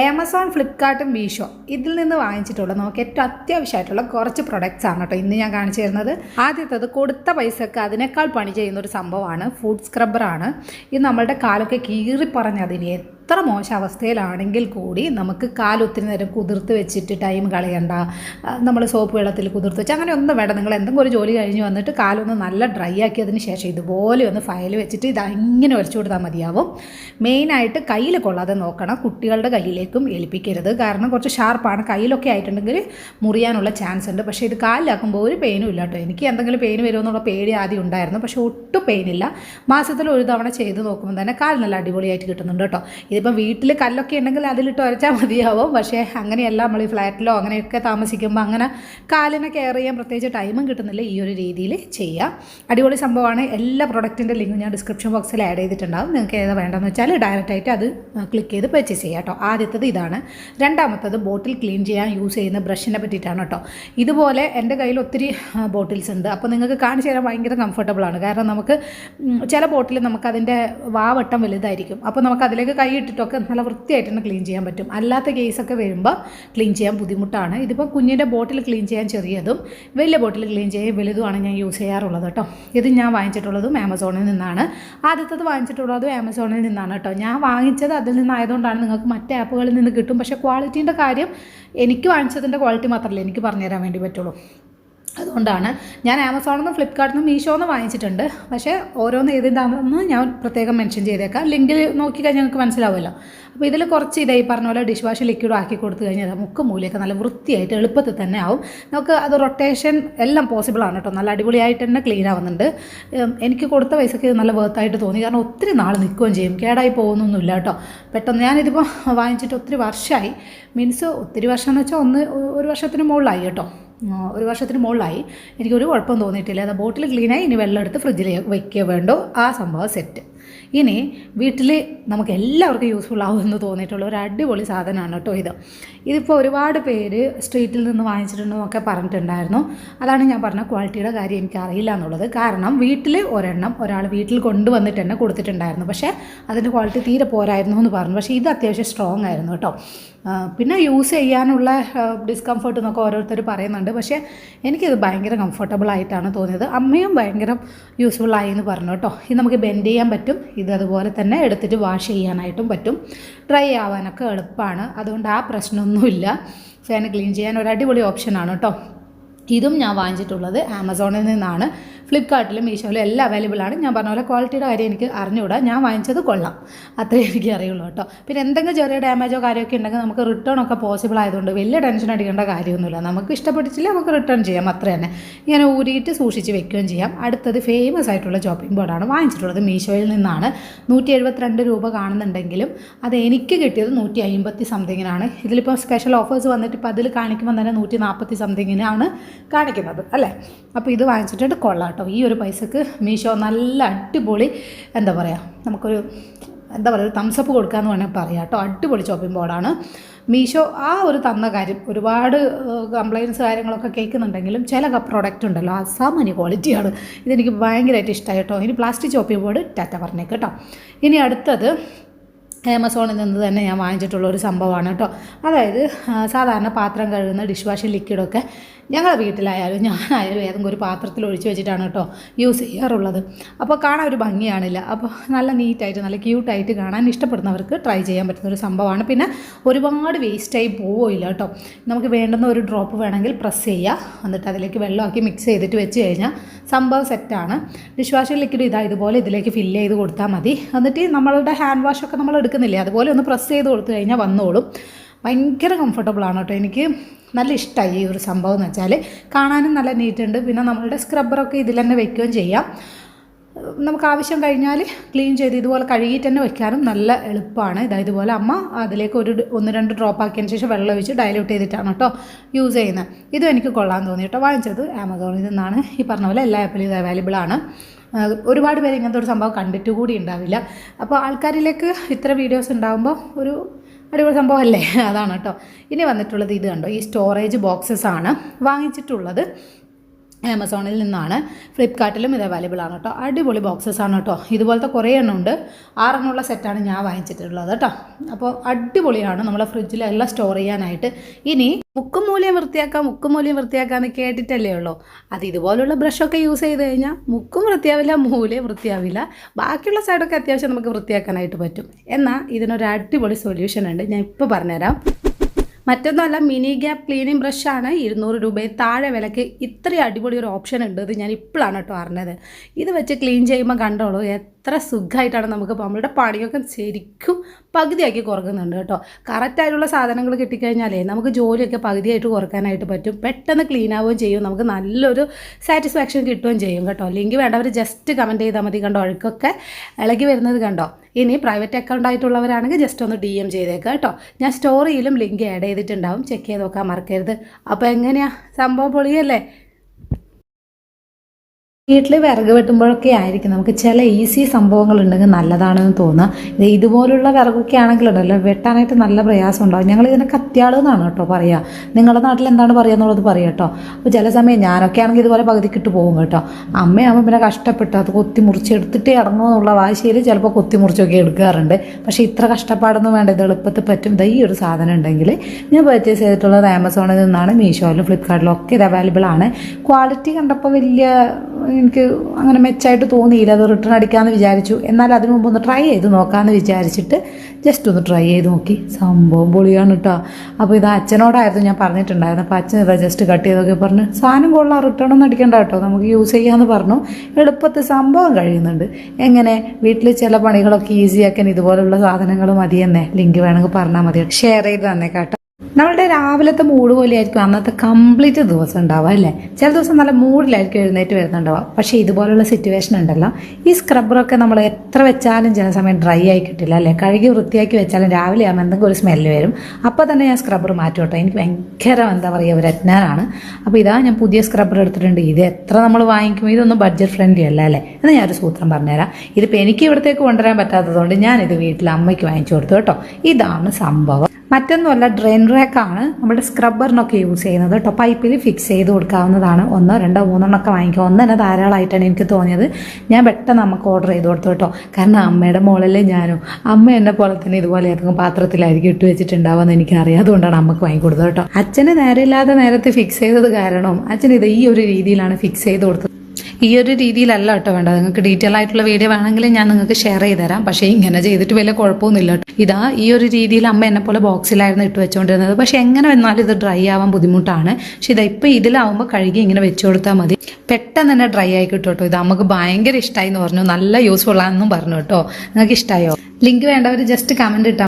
Amazon ഫ്ലിപ്കാർട്ടും Meesho ഇതിൽ നിന്ന് വാങ്ങിച്ചിട്ടുള്ള നമുക്ക് ഏറ്റവും അത്യാവശ്യമായിട്ടുള്ള കുറച്ച് പ്രൊഡക്ട്സ് ആണ് കേട്ടോ ഇന്ന് ഞാൻ കാണിച്ചു തരുന്നത്. ആദ്യത്തത് കൊടുത്ത പൈസക്ക് അതിനേക്കാൾ പണി ചെയ്യുന്ന ഒരു സംഭവമാണ് ഫുഡ് സ്ക്രബ്ബറാണ് ഇത് നമ്മളുടെ കാലൊക്കെ കീറിപ്പറഞ്ഞ് അതിന് എത്ര മോശം അവസ്ഥയിലാണെങ്കിൽ കൂടി നമുക്ക് കാലൊത്തിരി നേരം കുതിർത്ത് വെച്ചിട്ട് ടൈം കളയണ്ട. നമ്മൾ സോപ്പ് വെള്ളത്തിൽ കുതിർത്ത് വെച്ച് അങ്ങനെ ഒന്നും വേണ്ട. നിങ്ങൾ എന്തെങ്കിലും ഒരു ജോലി കഴിഞ്ഞ് വന്നിട്ട് കാലൊന്ന് നല്ല ഡ്രൈ ആക്കിയതിന് ശേഷം ഇതുപോലെ ഒന്ന് ഫയൽ വെച്ചിട്ട് ഇത് ഇങ്ങനെ ഒരച്ചു കൊടുത്താൽ മതിയാവും. മെയിനായിട്ട് കയ്യിൽ കൊള്ളാതെ നോക്കണം. കുട്ടികളുടെ കയ്യിലേക്കും ഏൽപ്പിക്കരുത്. കാരണം കുറച്ച് ഷാർപ്പാണ് കയ്യിലൊക്കെ ആയിട്ടുണ്ടെങ്കിൽ മുറിയാനുള്ള ചാൻസ് ഉണ്ട്. പക്ഷേ ഇത് കാലിലാക്കുമ്പോൾ ഒരു പെയിനും ഇല്ല കേട്ടോ. എനിക്ക് എന്തെങ്കിലും പെയിൻ വരുമെന്നുള്ള പേടി ആദ്യം ഉണ്ടായിരുന്നു. പക്ഷേ ഒട്ടും പെയിനില്ല മാസത്തിൽ ഒരു തവണ ചെയ്ത് നോക്കുമ്പോൾ തന്നെ കാൽ നല്ല അടിപൊളിയായിട്ട് കിട്ടുന്നുണ്ട് കേട്ടോ. ഇതിപ്പം വീട്ടിൽ കല്ലൊക്കെ ഉണ്ടെങ്കിൽ അതിലിട്ട് ഉരച്ചാൽ മതിയാവും. പക്ഷേ അങ്ങനെയല്ല നമ്മൾ ഈ ഫ്ലാറ്റിലോ അങ്ങനെയൊക്കെ താമസിക്കുമ്പോൾ അങ്ങനെ കാലിനെ കെയർ ചെയ്യാൻ പ്രത്യേകിച്ച് ടൈമും കിട്ടുന്നില്ല. ഈ ഒരു രീതിയിൽ ചെയ്യാം. അടിപൊളി സംഭവമാണ്. എല്ലാ പ്രൊഡക്റ്റിന്റെ ലിങ്ക് ഞാൻ ഡിസ്ക്രിപ്ഷൻ ബോക്സിൽ ആഡ് ചെയ്തിട്ടുണ്ടാവും. നിങ്ങൾക്ക് ഏതാ വേണ്ടതെന്ന് വെച്ചാൽ ഡയറക്റ്റായിട്ട് അത് ക്ലിക്ക് ചെയ്ത് പർച്ചേസ് ചെയ്യാം കേട്ടോ ആദ്യത്തത് ഇതാണ്. രണ്ടാമത്തത് ബോട്ടിൽ ക്ലീൻ ചെയ്യാൻ യൂസ് ചെയ്യുന്ന ബ്രഷിനെ പറ്റിയിട്ടാണ് കേട്ടോ ഇതുപോലെ എന്റെ കയ്യിൽ ഒത്തിരി ബോട്ടിൽസ് ഉണ്ട്. അപ്പോൾ നിങ്ങൾക്ക് കാണിച്ചു തരാൻ ഭയങ്കര കംഫർട്ടബിൾ ആണ്. കാരണം നമുക്ക് ചില ബോട്ടിൽ നമുക്കതിന്റെ വാവട്ടം വലുതായിരിക്കും. അപ്പോൾ നമുക്ക് അതിലേക്ക് കൈ ഇട്ടിട്ടൊക്കെ നല്ല വൃത്തിയായിട്ട് തന്നെ ക്ലീൻ ചെയ്യാൻ പറ്റും. അല്ലാത്ത കേസൊക്കെ വരുമ്പോൾ ക്ലീൻ ചെയ്യാൻ ബുദ്ധിമുട്ടാണ്. ഇതിപ്പോൾ കുഞ്ഞിന്റെ ബോട്ടിൽ ക്ലീൻ ചെയ്യാൻ ചെറിയതും വലിയ ബോട്ടിൽ ക്ലീൻ ചെയ്യാൻ വലുതുമാണ് ഞാൻ യൂസ് ചെയ്യാറുള്ളത് കേട്ടോ. ഇത് ഞാൻ വാങ്ങിച്ചിട്ടുള്ളതും ആമസോണിൽ നിന്നാണ്. ആദ്യത്തത് വാങ്ങിച്ചിട്ടുള്ളതും ആമസോണിൽ നിന്നാണ് കേട്ടോ. ഞാൻ വാങ്ങിച്ചത് അതിൽ നിന്നായതുകൊണ്ടാണ് നിങ്ങൾക്ക് മറ്റ് ആപ്പുകളിൽ നിന്ന് കിട്ടും. പക്ഷേ ക്വാളിറ്റീന്റെ കാര്യം എനിക്ക് വാങ്ങിച്ചതിന്റെ ക്വാളിറ്റി മാത്രമല്ല എനിക്ക് പറഞ്ഞുതരാൻ വേണ്ടി പറ്റുള്ളൂ. അതുകൊണ്ടാണ് ഞാൻ ആമസോണിൽ നിന്ന് ഫ്ലിപ്കാർട്ടിൽ നിന്ന് മീഷോ നിന്ന് വാങ്ങിച്ചിട്ടുണ്ട്. പക്ഷേ ഓരോന്ന് ഏതിന്റെന്ന് ഞാൻ പ്രത്യേകം മെൻഷൻ ചെയ്തേക്കാം. ലിങ്കിൽ നോക്കി കഴിഞ്ഞാൽ നിങ്ങൾക്ക് മനസ്സിലാവുമല്ലോ. അപ്പോൾ ഇതിൽ കുറച്ച് ഇതായി പറഞ്ഞ പോലെ ഡിഷ് വാഷ് ലിക്വിഡ് ആക്കി കൊടുത്തു കഴിഞ്ഞാൽ മുക്ക് മൂലയൊക്കെ നല്ല വൃത്തിയായിട്ട് എളുപ്പത്തിൽ തന്നെ ആവും. നമുക്ക് അത് റൊട്ടേഷൻ എല്ലാം പോസിബിൾ ആണ് കേട്ടോ. നല്ല അടിപൊളിയായിട്ട് തന്നെ ക്ലീൻ ആവുന്നുണ്ട്. എനിക്ക് കൊടുത്ത പൈസയ്ക്ക് നല്ല വർത്തായിട്ട് തോന്നി. കാരണം ഒത്തിരി നാൾ നിൽക്കുകയും ചെയ്യും. കേടായി പോകുന്നൊന്നുമില്ല കേട്ടോ. പെട്ടെന്ന് ഞാനിതിപ്പോൾ വാങ്ങിച്ചിട്ട് ഒത്തിരി വർഷമായി മീൻസ് ഒത്തിരി വർഷം എന്ന് വെച്ചാൽ ഒന്ന് ഒരു വർഷത്തിന് മുകളിലായി കേട്ടോ. ഒരു വർഷത്തിന് മുകളിലായി. എനിക്കൊരു കുഴപ്പം തോന്നിയിട്ടില്ല. അത് ബോട്ടിൽ ക്ലീനായി ഇനി വെള്ളം എടുത്ത് ഫ്രിഡ്ജിൽ വയ്ക്കുക വേണ്ടോ? ആ സംഭവം സെറ്റ് ഇനി വീട്ടിൽ നമുക്ക് എല്ലാവർക്കും യൂസ്ഫുൾ ആവുമെന്ന് തോന്നിയിട്ടുള്ള ഒരു അടിപൊളി സാധനമാണ് കേട്ടോ ഇത്. ഇതിപ്പോൾ ഒരുപാട് പേര് സ്ട്രീറ്റിൽ നിന്ന് വാങ്ങിച്ചിട്ടുണ്ടെന്നൊക്കെ പറഞ്ഞിട്ടുണ്ടായിരുന്നു. അതാണ് ഞാൻ പറഞ്ഞ ക്വാളിറ്റിയുടെ കാര്യം എനിക്ക് അറിയില്ല എന്നുള്ളത്. കാരണം വീട്ടിൽ ഒരെണ്ണം ഒരാൾ വീട്ടിൽ കൊണ്ടുവന്നിട്ട് തന്നെ കൊടുത്തിട്ടുണ്ടായിരുന്നു. പക്ഷേ അതിന്റെ ക്വാളിറ്റി തീരെ പോരായിരുന്നു എന്ന് പറഞ്ഞു. പക്ഷേ ഇത് അത്യാവശ്യം സ്ട്രോങ് ആയിരുന്നു കേട്ടോ. പിന്നെ യൂസ് ചെയ്യാനുള്ള ഡിസ്കംഫർട്ട് എന്നൊക്കെ ഓരോരുത്തർ പറയുന്നുണ്ട്. പക്ഷേ എനിക്കിത് ഭയങ്കര കംഫർട്ടബിൾ ആയിട്ടാണ് തോന്നിയത്. അമ്മയും ഭയങ്കര യൂസ്ഫുൾ ആയി എന്ന് പറഞ്ഞു കേട്ടോ. ഇത് നമുക്ക് ബെൻഡ് ചെയ്യാൻ പറ്റും. ഇത് അതുപോലെ തന്നെ എടുത്തിട്ട് വാഷ് ചെയ്യാനായിട്ടും പറ്റും. ഡ്രൈ ആവാനൊക്കെ എളുപ്പമാണ് അതുകൊണ്ട് ആ പ്രശ്നമൊന്നുമില്ല. ഫാൻ ക്ലീൻ ചെയ്യാൻ ഒരു അടിപൊളി ഓപ്ഷനാണ് കേട്ടോ. ഇതും ഞാൻ വാങ്ങിച്ചിട്ടുള്ളത് ആമസോണിൽ നിന്നാണ്. ഫ്ലിപ്കാർട്ടിലും മീഷോയിലും എല്ലാം അവൈലബിൾ ആണ്. ഞാൻ പറഞ്ഞ പോലെ ക്വാളിറ്റിയുടെ കാര്യം എനിക്ക് അറിഞ്ഞുകൂടാ. ഞാൻ വാങ്ങിച്ചത് കൊള്ളാം. അത്രേ എനിക്ക് അറിയുള്ളൂ കേട്ടോ. പിന്നെ എന്തെങ്കിലും ചെറിയ ഡാമേജോ കാര്യമൊക്കെ ഉണ്ടെങ്കിൽ നമുക്ക് റിട്ടേൺ ഒക്കെ പോസിബിൾ ആയതുകൊണ്ട് വലിയ ടെൻഷൻ അടിക്കേണ്ട കാര്യമൊന്നുമില്ല. നമുക്ക് ഇഷ്ടപ്പെട്ടിട്ടില്ല നമുക്ക് റിട്ടേൺ ചെയ്യാം. അത്ര തന്നെ. ഇങ്ങനെ ഊരിയിട്ട് സൂക്ഷിച്ച് വെക്കുകയും ചെയ്യാം. അടുത്തത് ഫേമസ് ആയിട്ടുള്ള ചോപ്പിംഗ് ബോർഡാണ് വാങ്ങിച്ചിട്ടുള്ളത് മീഷോയിൽ നിന്നാണ്. നൂറ്റി എഴുപത്തിരണ്ട് രൂപ കാണുന്നുണ്ടെങ്കിലും അത് എനിക്ക് കിട്ടിയത് നൂറ്റി അമ്പത്തി സംതിങ്ങിനാണ് ഇതിലിപ്പോൾ സ്പെഷ്യൽ ഓഫേഴ്സ് വന്നിട്ട് ഇപ്പോൾ അതിൽ കാണിക്കുമ്പോൾ തന്നെ നൂറ്റി നാൽപ്പത്തി സംതിങ്ങിനാണ് കാണിക്കുന്നത്. അല്ലേ? അപ്പോൾ ഇത് വാങ്ങിച്ചിട്ടുണ്ട് കൊള്ളാം കേട്ടോ. ഈ ഒരു പൈസക്ക് മീഷോ നല്ല അടിപൊളി എന്താ പറയുക നമുക്കൊരു എന്താ പറയുക തംസപ്പ് കൊടുക്കാമെന്ന് വേണമെങ്കിൽ പറയാം കേട്ടോ. അടിപൊളി ഷോപ്പിംഗ് ബോർഡാണ് മീഷോ ആ ഒരു തന്ന കാര്യം ഒരുപാട് കംപ്ലയിൻസ് കാര്യങ്ങളൊക്കെ കേൾക്കുന്നുണ്ടെങ്കിലും ചില പ്രോഡക്റ്റ് ഉണ്ടല്ലോ അസാമാന്യ ക്വാളിറ്റിയാണ് ഇതെനിക്ക് ഭയങ്കരമായിട്ട് ഇഷ്ടമായി കേട്ടോ. ഇനി പ്ലാസ്റ്റിക് ഷോപ്പിംഗ് ബോർഡ് ടാറ്റ പറഞ്ഞേക്ക് കേട്ടോ. ഇനി അടുത്തത് ആമസോണിൽ നിന്ന് തന്നെ ഞാൻ വാങ്ങിച്ചിട്ടുള്ള ഒരു സംഭവമാണ് കേട്ടോ. അതായത് സാധാരണ പാത്രം കഴുകുന്ന ഡിഷ് വാഷിംഗ് ലിക്വിഡൊക്കെ ഞങ്ങളുടെ വീട്ടിലായാലും ഞാനായാലും ഏതെങ്കിലും ഒരു പാത്രത്തിൽ ഒഴിച്ച് വെച്ചിട്ടാണ് കേട്ടോ യൂസ് ചെയ്യാറുള്ളത്. അപ്പോൾ കാണാൻ ഒരു ഭംഗിയാണില്ല. അപ്പോൾ നല്ല നീറ്റായിട്ട് നല്ല ക്യൂട്ടായിട്ട് കാണാൻ ഇഷ്ടപ്പെടുന്നവർക്ക് ട്രൈ ചെയ്യാൻ പറ്റുന്ന ഒരു സംഭവമാണ്. പിന്നെ ഒരുപാട് വേസ്റ്റായി പോവില്ല കേട്ടോ. നമുക്ക് വേണ്ടുന്ന ഒരു ഡ്രോപ്പ് വേണമെങ്കിൽ പ്രസ് ചെയ്യുക. എന്നിട്ട് അതിലേക്ക് വെള്ളമാക്കി മിക്സ് ചെയ്തിട്ട് വെച്ച് കഴിഞ്ഞാൽ സംഭവം സെറ്റാണ് ഡിഷ് വാഷിംഗ് ലിക്വിഡ് ഇതാ ഇതുപോലെ ഇതിലേക്ക് ഫില്ല് ചെയ്ത് കൊടുത്താൽ മതി. എന്നിട്ട് നമ്മളുടെ ഹാൻഡ് വാഷൊക്കെ നമ്മൾ എടുക്കുന്നില്ലേ? അതുപോലെ ഒന്ന് പ്രസ് ചെയ്ത് കൊടുത്തു കഴിഞ്ഞാൽ വന്നോളും. ഭയങ്കര കംഫർട്ടബിൾ ആണ് കേട്ടോ. എനിക്ക് നല്ല ഇഷ്ടമായി ഈ ഒരു സംഭവം എന്ന് വെച്ചാൽ കാണാനും നല്ല നീറ്റുണ്ട്. പിന്നെ നമ്മളുടെ സ്ക്രബ്ബറൊക്കെ ഇതിൽ തന്നെ വെക്കുകയും ചെയ്യാം. നമുക്ക് ആവശ്യം കഴിഞ്ഞാൽ ക്ലീൻ ചെയ്ത് ഇതുപോലെ കഴുകിയിട്ട് തന്നെ വയ്ക്കാനും നല്ല എളുപ്പമാണ്. ഇതാ ഇതുപോലെ അമ്മ അതിലേക്ക് ഒരു ഒന്ന് രണ്ട് ഡ്രോപ്പ് ആക്കിയതിന് ശേഷം വെള്ളം ഒഴിച്ച് ഡയലൂട്ട് ചെയ്തിട്ടാണ് കേട്ടോ യൂസ് ചെയ്യുന്നത്. ഇതും എനിക്ക് കൊള്ളാൻ തോന്നി കേട്ടോ. വാങ്ങിച്ചത് ആമസോണിൽ നിന്നാണ്. ഈ പറഞ്ഞ പോലെ എല്ലാ ആപ്പിലും ഇത് അവൈലബിൾ ആണ്. ഒരുപാട് പേര് ഇങ്ങനത്തെ ഒരു സംഭവം കണ്ടിട്ട് കൂടി ഉണ്ടാവില്ല. അപ്പോൾ ആൾക്കാരിലേക്ക് ഇത്ര വീഡിയോസ് ഉണ്ടാകുമ്പോൾ ഒരു അടിപൊളി സംഭവമല്ലേ? അതാണ് കേട്ടോ. ഇനി വന്നിട്ടുള്ളത് ഇത് കണ്ടോ? ഈ സ്റ്റോറേജ് ബോക്സസ് ആണ് വാങ്ങിച്ചിട്ടുള്ളത്. ആമസോണിൽ നിന്നാണ് ഫ്ലിപ്കാർട്ടിലും ഇത് അവൈലബിൾ ആണ് കേട്ടോ. അടിപൊളി ബോക്സസ് ആണ് കേട്ടോ. ഇതുപോലത്തെ കുറേ എണ്ണം ഉണ്ട്. ആറെണ്ണമുള്ള സെറ്റാണ് ഞാൻ വാങ്ങിച്ചിട്ടുള്ളത് കേട്ടോ. അപ്പോൾ അടിപൊളിയാണ്. നമ്മളെ ഫ്രിഡ്ജിലെല്ലാം സ്റ്റോർ ചെയ്യാനായിട്ട്. ഇനി മുക്കും മൂലയും വൃത്തിയാക്കാം മുക്കും മൂലയും വൃത്തിയാക്കാം എന്ന് കേട്ടിട്ടല്ലേ ഉള്ളൂ. അത് ഇതുപോലുള്ള ബ്രഷൊക്കെ യൂസ് ചെയ്ത് കഴിഞ്ഞാൽ മുക്കും വൃത്തിയാവില്ല മൂലയും വൃത്തിയാവില്ല. ബാക്കിയുള്ള സൈഡൊക്കെ അത്യാവശ്യം നമുക്ക് വൃത്തിയാക്കാനായിട്ട് പറ്റും. എന്നാൽ ഇതിനൊരു അടിപൊളി സൊല്യൂഷൻ ഉണ്ട്. ഞാൻ ഇപ്പോൾ പറഞ്ഞുതരാം. മറ്റൊന്നുമല്ല മിനി ഗ്യാപ്പ് ക്ലീനിങ് ബ്രഷാണ് ഇരുന്നൂറ് രൂപയിൽ താഴെ വിലക്ക് ഇത്രയും അടിപൊളി ഒരു ഓപ്ഷൻ ഉണ്ട്. ഇത് ഞാൻ ഇപ്പോഴാണ് കേട്ടോ അറിഞ്ഞത്. ഇത് വെച്ച് ക്ലീൻ ചെയ്യുമ്പോൾ കണ്ടോളൂ എത്ര സുഖമായിട്ടാണ് നമുക്ക് നമ്മളുടെ പണിയൊക്കെ ശരിക്കും പകുതിയാക്കി കുറക്കുന്നുണ്ട് കേട്ടോ. കറക്റ്റായിട്ടുള്ള സാധനങ്ങൾ കിട്ടിക്കഴിഞ്ഞാലേ നമുക്ക് ജോലിയൊക്കെ പകുതിയായിട്ട് കുറക്കാനായിട്ട് പറ്റും. പെട്ടെന്ന് ക്ലീൻ ആവുകയും ചെയ്യും. നമുക്ക് നല്ലൊരു സാറ്റിസ്ഫാക്ഷൻ കിട്ടുകയും ചെയ്യും കേട്ടോ. ലിങ്ക് വേണ്ടവർ ജസ്റ്റ് കമന്റ് ചെയ്താൽ മതി കണ്ടോ അഴുക്കൊക്കെ ഇളകി വരുന്നത് കണ്ടോ? ഇനി പ്രൈവറ്റ് അക്കൗണ്ട് ആയിട്ടുള്ളവരാണെങ്കിൽ ജസ്റ്റ് ഒന്ന് ഡി എം ചെയ്തേക്കാം കേട്ടോ. ഞാൻ സ്റ്റോറിയിലും ലിങ്ക് ആഡ് ചെയ്തിട്ടുണ്ടാവും. ചെക്ക് ചെയ്ത് നോക്കാൻ മറക്കരുത്. അപ്പോൾ എങ്ങനെയാണ് സംഭവം പൊളിയല്ലേ? വീട്ടിൽ വിറക് വെട്ടുമ്പോഴൊക്കെ ആയിരിക്കും. നമുക്ക് ചില ഈസി സംഭവങ്ങൾ ഉണ്ടെങ്കിൽ നല്ലതാണെന്ന് തോന്നുക. ഇത് ഇതുപോലുള്ള വിറകൊക്കെ ആണെങ്കിലുണ്ടല്ലോ വെട്ടാനായിട്ട് നല്ല പ്രയാസം ഉണ്ടാവും. ഞങ്ങൾ ഇതിനെ കത്തിയാൾ എന്നാണ് കേട്ടോ പറയുക നിങ്ങളുടെ നാട്ടിൽ എന്താണ് പറയുക എന്നുള്ളത് പറയാം കേട്ടോ. അപ്പോൾ ചില സമയം ഞാനൊക്കെ ആണെങ്കിൽ ഇതുപോലെ പകുതിക്കിട്ട് പോകും കേട്ടോ. അമ്മയാകുമ്പോൾ പിന്നെ കഷ്ടപ്പെട്ട് അത് കൊത്തി മുറിച്ചെടുത്തിട്ടേ ഇറങ്ങുമോ എന്നുള്ള വാശിയിൽ ചിലപ്പോൾ കൊത്തി മുറിച്ചൊക്കെ എടുക്കാറുണ്ട്. പക്ഷേ ഇത്ര കഷ്ടപ്പാടൊന്നും വേണ്ട ഇത് എളുപ്പത്തിൽ പറ്റും. ഇതാ ഈ ഒരു സാധനം ഉണ്ടെങ്കിൽ ഞാൻ പർച്ചേസ് ചെയ്തിട്ടുള്ളത് ആമസോണിൽ നിന്നാണ് മീഷോയിലും ഫ്ലിപ്കാർട്ടിലും ഒക്കെ ഇത് അവൈലബിൾ ആണ്. ക്വാളിറ്റി കണ്ടപ്പോൾ വലിയ എനിക്ക് അങ്ങനെ മെച്ചമായിട്ട് തോന്നിയില്ല. അത് റിട്ടേൺ അടിക്കാമെന്ന് വിചാരിച്ചു. എന്നാൽ അതിനു മുമ്പ് ഒന്ന് ട്രൈ ചെയ്ത് നോക്കാമെന്ന് വിചാരിച്ചിട്ട് ജസ്റ്റ് ഒന്ന് ട്രൈ ചെയ്ത് നോക്കി. സംഭവം പൊളിയാണ് കേട്ടോ അപ്പോൾ ഇത് അച്ഛനോടായിരുന്നു ഞാൻ പറഞ്ഞിട്ടുണ്ടായിരുന്നു. അപ്പോൾ അച്ഛൻ ഇതാ ജസ്റ്റ് കട്ട് ചെയ്തൊക്കെ പറഞ്ഞ് സാധനം കൊള്ളാം റിട്ടേൺ ഒന്നും അടിക്കണ്ട കേട്ടോ നമുക്ക് യൂസ് ചെയ്യാമെന്ന് പറഞ്ഞു. എളുപ്പത്തിൽ സംഭവം കഴിയുന്നുണ്ട്. എങ്ങനെ? വീട്ടിൽ ചില പണികളൊക്കെ ഈസിയാക്കാൻ ഇതുപോലുള്ള സാധനങ്ങൾ മതിയെന്നേ. ലിങ്ക് വേണമെങ്കിൽ പറഞ്ഞാൽ മതി ഷെയർ ചെയ്ത് തന്നെ കേട്ടോ നമ്മളുടെ രാവിലത്തെ മൂഡ് പോലെ ആയിരിക്കും അന്നത്തെ കംപ്ലീറ്റ് ദിവസം ഉണ്ടാവുക അല്ലേ? ചില ദിവസം നല്ല മൂഡിലായിരിക്കും എഴുന്നേറ്റ് വരുന്നുണ്ടാവുക. പക്ഷേ ഇതുപോലുള്ള സിറ്റുവേഷൻ ഉണ്ടല്ലോ. ഈ സ്ക്രബ്ബറൊക്കെ നമ്മൾ എത്ര വെച്ചാലും ചില സമയം ഡ്രൈ ആയി കിട്ടില്ല അല്ലേ? കഴുകി വൃത്തിയാക്കി വെച്ചാലും രാവിലെ ആകുമ്പോൾ എന്തെങ്കിലും ഒരു സ്മെല്ല് വരും. അപ്പോൾ തന്നെ ഞാൻ സ്ക്രബ്ബർ മാറ്റോട്ടെ എനിക്ക് ഭയങ്കര എന്താ പറയുക ഒരു അജ്ഞാനാണ് അപ്പോൾ ഇതാ ഞാൻ പുതിയ സ്ക്രബ്ബർ എടുത്തിട്ടുണ്ട്. ഇത് എത്ര നമ്മൾ വാങ്ങിക്കും? ഇതൊന്നും ബഡ്ജറ്റ് ഫ്രണ്ട്ലി അല്ല അല്ലേ? എന്ന് ഞാനൊരു സൂത്രം പറഞ്ഞുതരാം. ഇതിപ്പോൾ എനിക്ക് ഇവിടത്തേക്ക് കൊണ്ടുവരാൻ പറ്റാത്തതുകൊണ്ട് ഞാനിത് വീട്ടിൽ അമ്മയ്ക്ക് വാങ്ങിച്ചു കൊടുത്തു കേട്ടോ. ഇതാണ് സംഭവം. മറ്റൊന്നുമല്ല ഡ്രെയിൻ റാക്കാണ് നമ്മുടെ സ്ക്രബ്ബറിനൊക്കെ യൂസ് ചെയ്യുന്നത് കേട്ടോ. പൈപ്പിൽ ഫിക്സ് ചെയ്ത് കൊടുക്കാവുന്നതാണ്. ഒന്നോ രണ്ടോ മൂന്നെണ്ണമൊക്കെ വാങ്ങിക്കുക. ഒന്ന് തന്നെ ധാരാളമായിട്ടാണ് എനിക്ക് തോന്നിയത്. ഞാൻ പെട്ടെന്ന് നമുക്ക് ഓർഡർ ചെയ്ത് കൊടുത്തു കേട്ടോ. കാരണം അമ്മയുടെ മോളല്ലേ ഞാനും. അമ്മ എന്നെ പോലെ തന്നെ ഇതുപോലെ ഏതെങ്കിലും പാത്രത്തിലായിരിക്കും ഇട്ട് വെച്ചിട്ടുണ്ടാവുമെന്ന് എനിക്കറിയാം അതുകൊണ്ടാണ് അമ്മയ്ക്ക് വാങ്ങി കൊടുത്തത് കേട്ടോ. അച്ഛന് നേരമില്ലാതെ നേരത്തെ ഫിക്സ് ചെയ്തത് കാരണം അച്ഛൻ ഇത് ഈ ഒരു രീതിയിലാണ് ഫിക്സ് ചെയ്ത് കൊടുത്തത്. ഈ ഒരു രീതിയിലല്ല കേട്ടോ വേണ്ടത്. നിങ്ങൾക്ക് ഡീറ്റെയിൽ ആയിട്ടുള്ള വീഡിയോ വേണമെങ്കിൽ ഞാൻ നിങ്ങൾക്ക് ഷെയർ ചെയ്ത് തരാം പക്ഷേ ഇങ്ങനെ ചെയ്തിട്ട് വലിയ കുഴപ്പമൊന്നുമില്ല ഇതാ ഈ ഒരു രീതിയിൽ അമ്മ എന്നെ പോലെ ബോക്സിലായിരുന്നു ഇട്ട് വെച്ചുകൊണ്ടിരുന്നത് പക്ഷേ എങ്ങനെ വന്നാലും ഇത് ഡ്രൈ ആവാൻ ബുദ്ധിമുട്ടാണ്. പക്ഷേ ഇതാ ഇപ്പോൾ ഇതിലാവുമ്പോൾ കഴുകി ഇങ്ങനെ വെച്ചു കൊടുത്താൽ മതി. പെട്ടെന്ന് തന്നെ ഡ്രൈ ആയി കിട്ടും കേട്ടോ. ഇത് നമുക്ക് ഭയങ്കര ഇഷ്ടമായി എന്ന് പറഞ്ഞു. നല്ല യൂസ്ഫുൾ ആണെന്നും പറഞ്ഞു കേട്ടോ. നിങ്ങൾക്ക് ഇഷ്ടമായോ ലിങ്ക് വേണ്ടവർ ജസ്റ്റ് കമന്റ് ഇട്ടാൽ